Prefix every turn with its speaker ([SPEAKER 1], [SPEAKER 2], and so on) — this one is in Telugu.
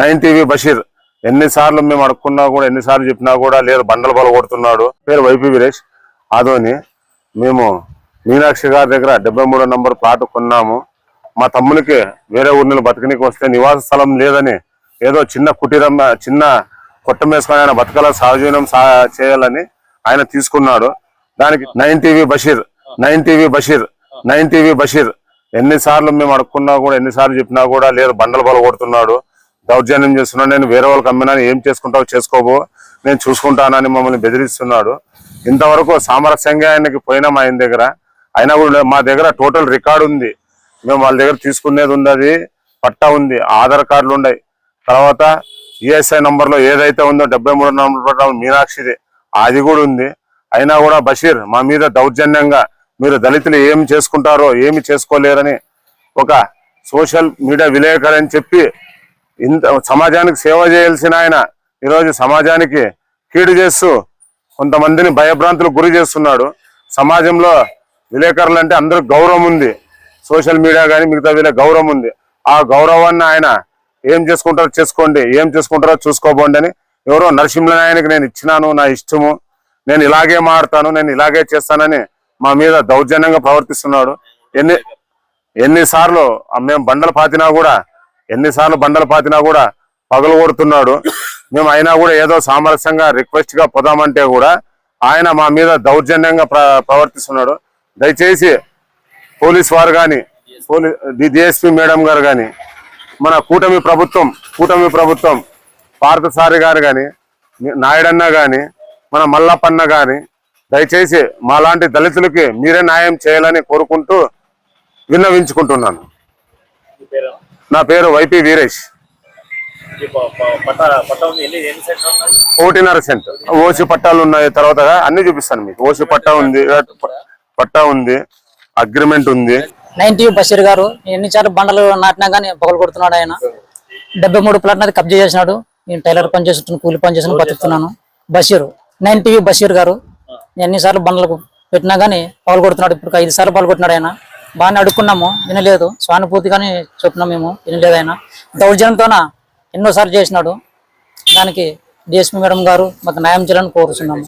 [SPEAKER 1] Nine TV Basheer. ఎన్నిసార్లు మేము అడుక్కున్నా కూడా ఎన్నిసార్లు చెప్పినా కూడా లేదు బండలు బల కొడుతున్నాడు పేరు వైపీ వీరేష్. అదోని మేము మీనాక్షి గారి దగ్గర డెబ్బై మూడో నంబర్ ప్లాట్ కొన్నాము. మా తమ్మునికి వేరే ఊరిని బతకనికి వస్తే నివాస స్థలం లేదని ఏదో చిన్న కుటీరం చిన్న కొట్టమేసుకొని ఆయన బతకల సహజీవనం సా చేయాలని ఆయన తీసుకున్నాడు. దానికి nine TV Basheer nine TV Basheer nine TV Basheer. ఎన్నిసార్లు మేము అడుక్కున్నా కూడా ఎన్నిసార్లు చెప్పినా కూడా లేదు బండలు బల కొడుతున్నాడు దౌర్జన్యం చేస్తున్నాడు. నేను వేరే వాళ్ళకి అమ్మినా ఏం చేసుకుంటావు చేసుకోబో నేను చూసుకుంటానని మమ్మల్ని బెదిరిస్తున్నాడు. ఇంతవరకు సామరస్యంగా ఆయనకి పోయినాం ఆయన దగ్గర. అయినా కూడా మా దగ్గర టోటల్ రికార్డు ఉంది. మేము వాళ్ళ దగ్గర తీసుకునేది ఉంది అది పట్టా ఉంది ఆధార్ కార్డులు ఉన్నాయి. తర్వాత ఈఎస్ఐ నంబర్లో ఏదైతే ఉందో డెబ్బై మూడు నంబర్ ప్రకారం మీనాక్షిది అది కూడా ఉంది. అయినా కూడా బషీర్ మా మీద దౌర్జన్యంగా మీరు దళితులు ఏమి చేసుకుంటారో ఏమి చేసుకోలేరని ఒక సోషల్ మీడియా విలేకరని అని చెప్పి ఇంత సమాజానికి సేవ చేయాల్సిన ఆయన ఈరోజు సమాజానికి కీడు చేస్తూ కొంతమందిని భయభ్రాంతులకు గురి చేస్తున్నాడు. సమాజంలో విలేకరులు అంటే అందరికి గౌరవం ఉంది. సోషల్ మీడియా కానీ మిగతా వీళ్ళ గౌరవం ఉంది. ఆ గౌరవాన్ని ఆయన ఏం చేసుకుంటారో చేసుకోండి ఏం చేసుకుంటారో చూసుకోబోండి అని ఎవరో నరసింహనాయనకి నేను ఇచ్చినాను నా ఇష్టము. నేను ఇలాగే మాడతాను నేను ఇలాగే చేస్తానని మా మీద దౌర్జన్యంగా ప్రవర్తిస్తున్నాడు. ఎన్ని ఎన్నిసార్లు మేము బండలు పాతినా కూడా ఎన్నిసార్లు బండలు పాతినా కూడా పగలు కొడుతున్నాడు. మేము అయినా కూడా ఏదో సామరస్యంగా రిక్వెస్ట్గా పోదామంటే కూడా ఆయన మా మీద దౌర్జన్యంగా ప్ర- ప్రవర్తిస్తున్నాడు. దయచేసి పోలీస్ వారు కానీ పోలీస్ డిఎస్పీ మేడం గారు కానీ మన కూటమి ప్రభుత్వం కూటమి ప్రభుత్వం పార్థసారి గారు కానీ నాయుడన్న కానీ మన మల్లప్పన్న కానీ దయచేసి మాలాంటి దళితులకి మీరే న్యాయం చేయాలని కోరుకుంటూ విన్నవించుకుంటున్నాను. నా పేరు వైపీ వీరేష్. ఒకటిన్నర సెంట్. ఓసి పట్టాలు ఉన్నాయి తర్వాత అన్ని చూపిస్తాను మీకు. ఓసి పట్టా ఉంది పట్టా ఉంది అగ్రిమెంట్ ఉంది.
[SPEAKER 2] నైన్టీ బషీర్ గారు ఎన్నిసార్లు బండలు నాటినా కానీ పొగలు కొడుతున్నాడు ఆయన. డెబ్బై మూడు ప్లాట్ నాది కబ్జా చేసినాడు. నేను టైలర్ పని చేస్తున్నాను కూలి పని చేసిన బతుకుతున్నాను. బషీర్ నైన్ టీవీ బషీర్ గారు ఎన్నిసార్లు బండలకు పెట్టినా కానీ పగలు కొడుతున్నాడు. ఇప్పుడు ఐదు సార్లు పగలు కొట్టినాడు ఆయన. బాగానే అడుక్కున్నాము వినలేదు. స్వానుభూతిగానే చెప్పినాం మేము వినలేదు ఆయన. దౌర్జన్యంతోన ఎన్నోసార్లు చేసినాడు. దానికి డిఎస్పీ మేడం గారు మాకు న్యాయం చేయాలని కోరుతున్నాము